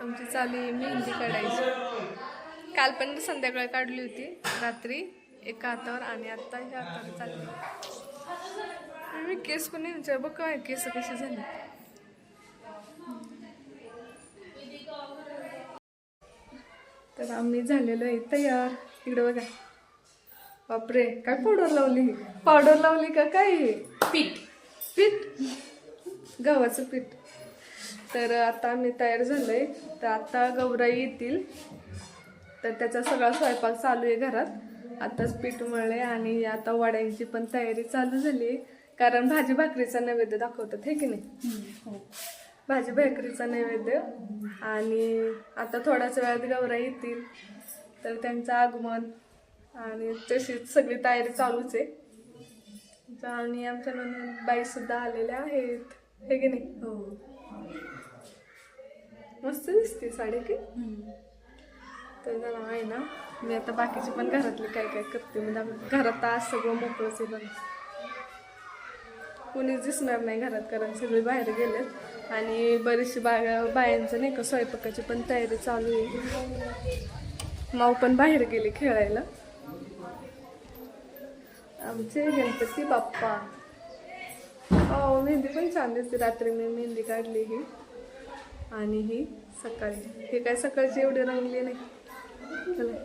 आमची चालू आहे मेहंदी काढायची. काल पण संध्याकाळी काढली होती. रात्री एका हातावर आणि आत्ता ह्या हातावर चालली मी केस पण नाही विचार बघ काय केस कसे झाले. तर आम्ही झालेलो आहे तयार. इकडे बघा. बापरे काय पावडर लावली? पावडर लावली का काय? पीठ. पीठ. गव्हाचं पीठ. तर आता आम्ही तयार झालोय. तर आता गौराई येतील. तर त्याचा सगळा स्वयंपाक चालू आहे घरात. आताच पीठ मळले आणि आता वड्यांची पण तयारी चालू झाली आहे. कारण भाजी भाकरीचा नैवेद्य दाखवतात हे की नाही? भाजी भाकरीचा नैवेद्य. आणि आता थोड्याच वेळात गौराई येतील. तर त्यांचं आगमन आणि तशीच सगळी तयारी चालूच आहे. आणि आमच्या बाई सुद्धा आलेल्या आहेत. हे की नाही? हो. मस्त दिसते साडी की. तर जरा आहे ना मी आता बाकीचे पण घरातले काय काय करते म्हणजे घरात आज सगळं मोकळंच आहे बघ. कुणीच दिसणार नाही घरात कारण सगळे बाहेर गेलेत. आणि बरीचशी बाया बायांचं नाही का स्वयंपाकाची पण तयारी चालू आहे. माऊ पण बाहेर गेली खेळायला. आमचे गणपती बाप्पा. हो मेहंदी पण छान दिसते. रात्री मी मेहंदी काढली ही. आणि ही सकाळी. हे काय सकाळची एवढी रंगली नाही. चला.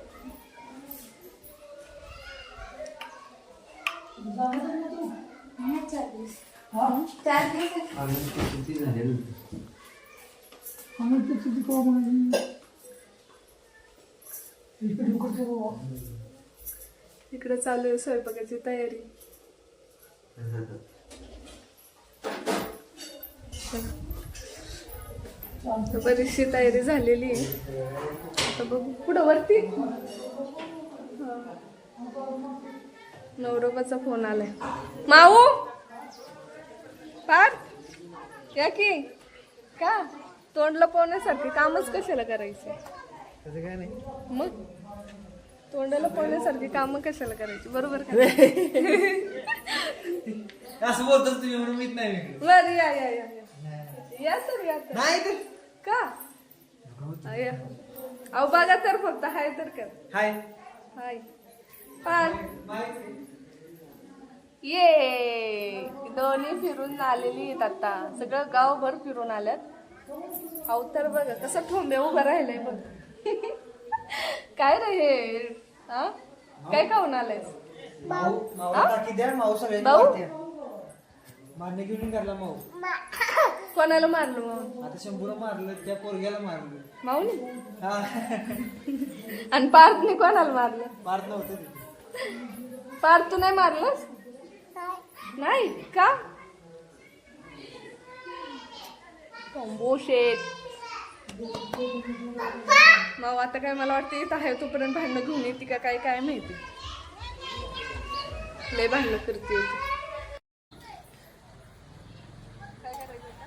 इकडे चालू आहे स्वयंपाकाची तयारी. बरीचशी तयारी झालेली आहे. आता बघू. पुढं वरती. नवरोबाचा फोन आलाय. माऊ! पार या की. का? तोंड लपवण्यासारखे कामच कशाला करायचे मग? तोंड लपवण्यासारखी कामं कशाला करायची? बरोबर का? असं बोलतोस तुम्ही म्हणून मीच नाही वेगळं. बर या या या या. या तर या तर नाही तर? का? हा, या अहो बघा तर फक्त हाय तर कर. हाय. हाय. पार ये. दोन्ही फिरून आलेली आहेत आता. सगळं गावभर फिरून आल्यात. अहो तर बघा कसं ठोंबे उभं राहिलंय बघ. काय रे हे? हा? काय खाऊन आलायस? माऊ माऊ टाकी द्या माऊ सगळ्यांनी भाऊ? मारते. मारणे घेऊन करला माऊ. कोणाला मारलं आता शंभूला मारलं त्या पोरग्याला मारलं. माऊनी हा. आणि पार्थने कोणाला मारलं? मारत नव्हतं ते. पार्थ तू नाही मारलंस? नाही? का? शेत मग आता काय मला वाटतं येत आहे तोपर्यंत भांडणं घेऊन येते का काय काय माहिती? लय भांडणं करते होती.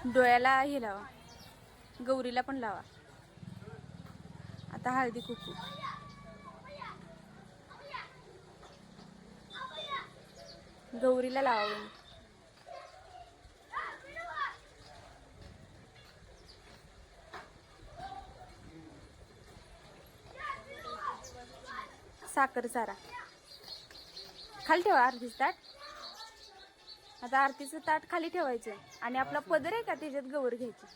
डोळ्याला हे लावा. गौरीला पण लावा. आता हळदी कुकू. गौरीला लावा साखर सारा खाली ठेवा आरतीचं ताट. आता आरतीचं ताट खाली ठेवायचं आणि आपला पदर आहे का त्याच्यात गवर घ्यायची?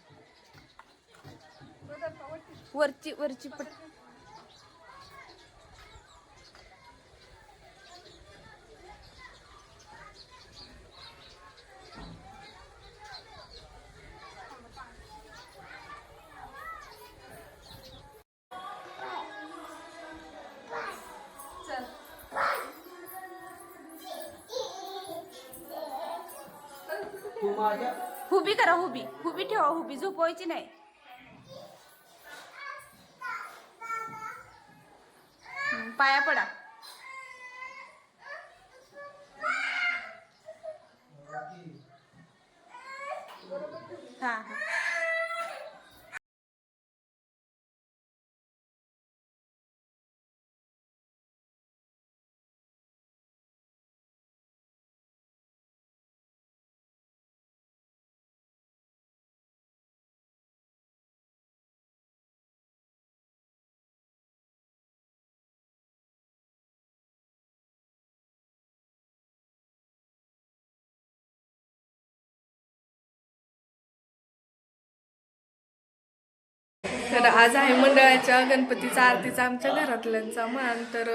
वरची वरची पट हुबी करा हुबी. हुबी ठेवा हुबी. झोपवायची नाही. पाया पडा. तर आज आहे मंडळाच्या गणपतीचा आरतीचा आमच्या घरातल्यांचा मान तर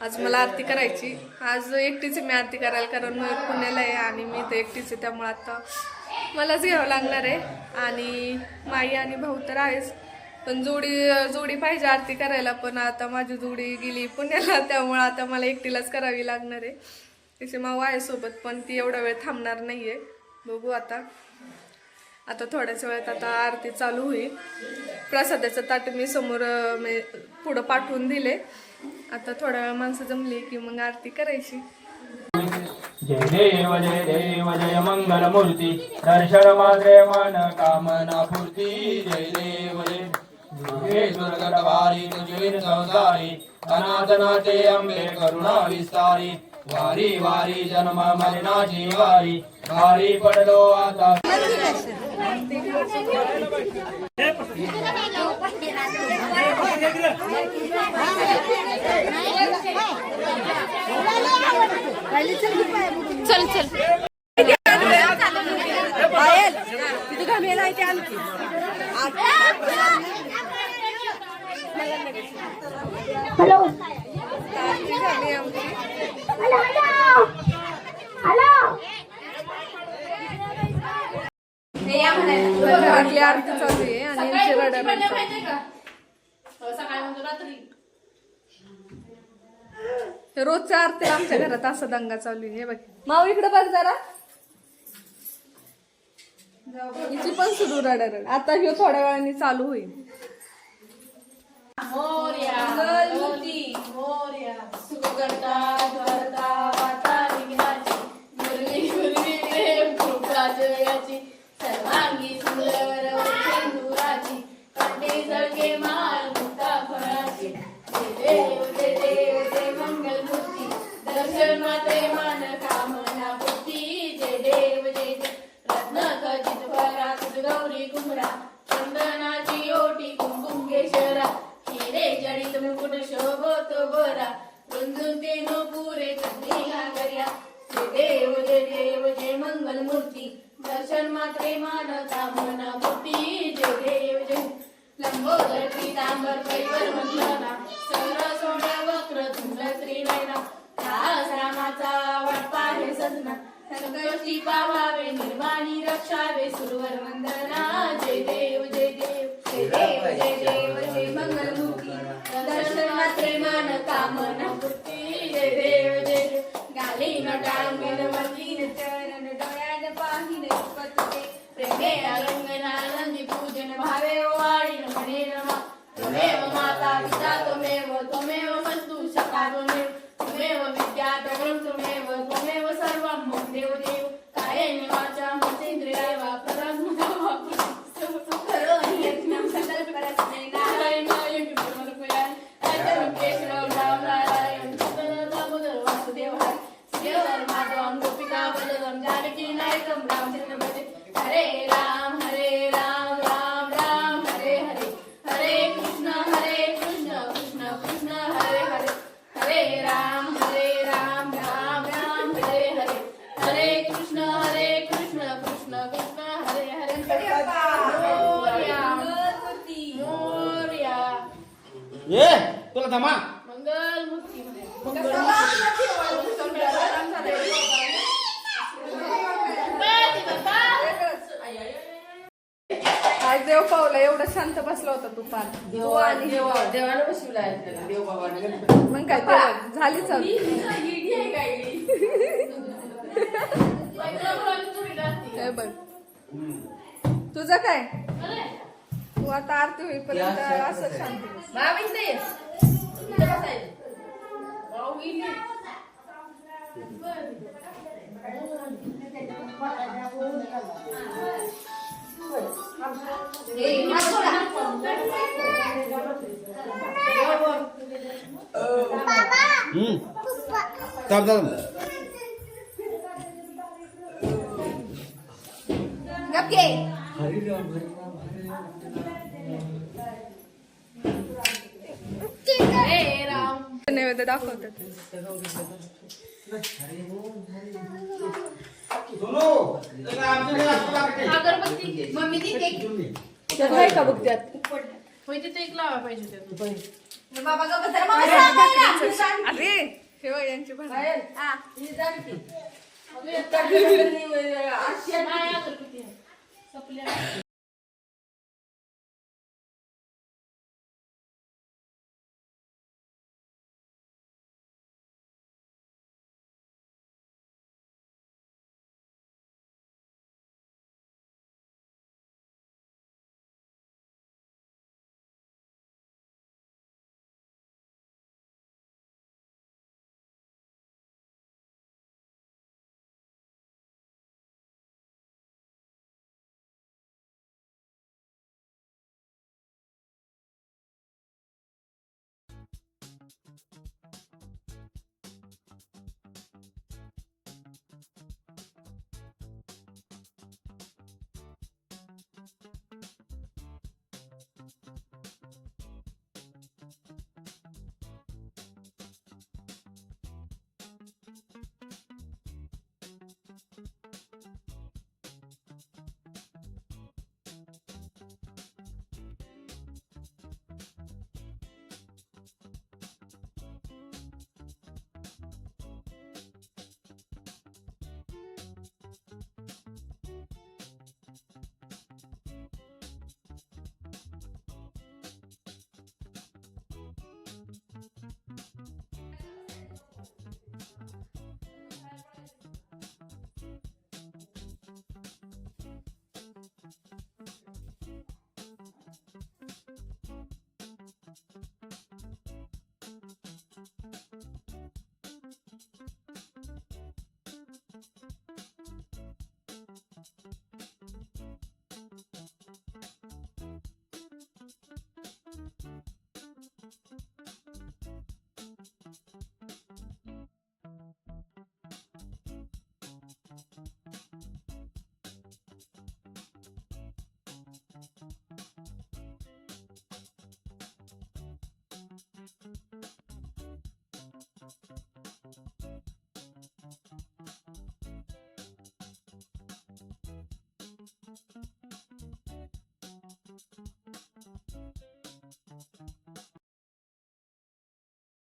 आज मला आरती करायची. आज एकटीच मी आरती करायला कारण मग पुण्याला आहे आणि मी तर एकटीच आहे त्यामुळे आता मलाच घ्यावं लागणार आहे. आणि माई आणि भाऊ तर आहेच. पण जोडी जोडी पाहिजे आरती करायला पण आता माझी जोडी गेली पुण्याला त्यामुळं आता मला एकटीलाच करावी लागणार आहे. तिचे माऊ आहे सोबत पण ती एवढा वेळ थांबणार नाही आहे बघू आता. आता थोड्याच वेळात आता आरती चालू होईल. प्रसादाचं ताट मी समोर म्हणजे पुढं पाठवून दिले. आता थोड्या वेळ माणसं जमली की मग आरती करायची. जय देव जय देव जय मंगल मूर्ती दर्शन मात्रे मन कामना पूर्ती. जय देव जय दुर्गे दुर्गटवारी तुझे संसारी. अनाथनाथे अंबे करुणा विस्तारी. वारी वारी जन्म मरणाची वारी. वारी पडलो आता. चल चल. आरती झाली आमची घरातली आरती चालू आहे आणि यांची रडारड ते रोजच्या आरती आमच्या घरात असा दंगा चालू आहे. हे बघ. माऊ इकडे बघ जरा. हिची पण सुरू रडारड. आता ह्यो थोड्या वेळाने चालू होईल. सर्वांगी सुंदर सिंदुराची कंठे जळके माल मुक्ता फळाची जय देव जय देव जय मंगल मूर्ती दर्शन संकष्टी पावावे निर्वाणी रक्षावे सुरवर वंदना. जय देव जय देव. जय देव जय देव जय मंगलमुखी मूर्ती दर्शन मात्रे मान कामना पूर्ती जय देव जय देव. गाली नटांगण आज देव पावला एवढा शांत बसला होता तू पार. तू आणि देवाला बसविलाय देव बाबाने मग काय ते झाली चालू. हे बघ. तुझं काय? तू आता आरती होईपर्यंत असं शांत Tamam tamam. Gapke. Hari Ram Hari Ram. नैवेद्य दाखवतात. अगरबत्ती. मम्मी ती त्यात आहे का बघ त्यात? होय तिथे एक लावा पाहिजे त्यातून अरे हे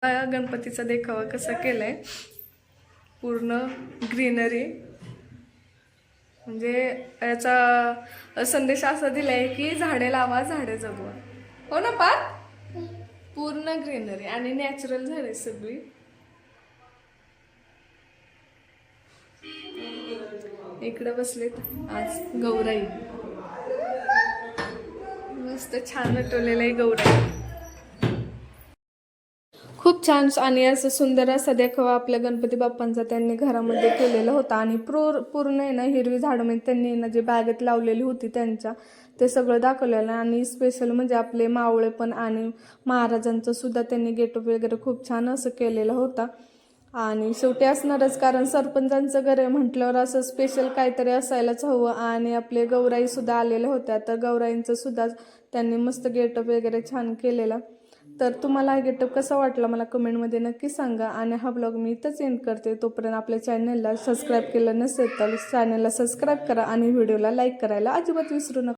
गणपतीचा देखावा कसा केलाय? पूर्ण ग्रीनरी. म्हणजे याचा संदेश असा दिलाय की झाडे लावा झाडे जगवा. हो ना पार पूर्ण ग्रीनरी आणि नॅचरल झाडे सगळी. इकडे बसलेत आज गौराई. मस्त छान नटवलेलं आहे गौराई. खूप छान आणि असं सुंदर असा देखावा आपल्या गणपती बाप्पांचा त्यांनी घरामध्ये केलेला होता. आणि प्रूर पूर्ण आहे ना हिरवी झाडं म्हणजे त्यांनी ना जे बागेत लावलेली होती त्यांच्या ते सगळं दाखवलेलं आणि स्पेशल म्हणजे आपले मावळे पण आणि महाराजांचं सुद्धा त्यांनी गेटअप वगैरे खूप छान असं केलेलं होता. आणि शेवटी असणारच कारण सरपंचांचं घर आहे म्हटल्यावर असं स्पेशल काहीतरी असायलाच हवं. आणि आपले गौराईसुद्धा आलेल्या होत्या तर गौराईंचं सुद्धा त्यांनी मस्त गेटअप वगैरे छान केलेला. तर तुम्हाला हा गेटअप कसा वाटला मला कमेंटमध्ये नक्की सांगा आणि हा ब्लॉग मी इथंच एंड करते. तोपर्यंत आपल्या चॅनलला सबस्क्राईब केलं नसेल तर चॅनलला सबस्क्राईब करा आणि व्हिडिओला लाईक करायला अजिबात विसरू नका.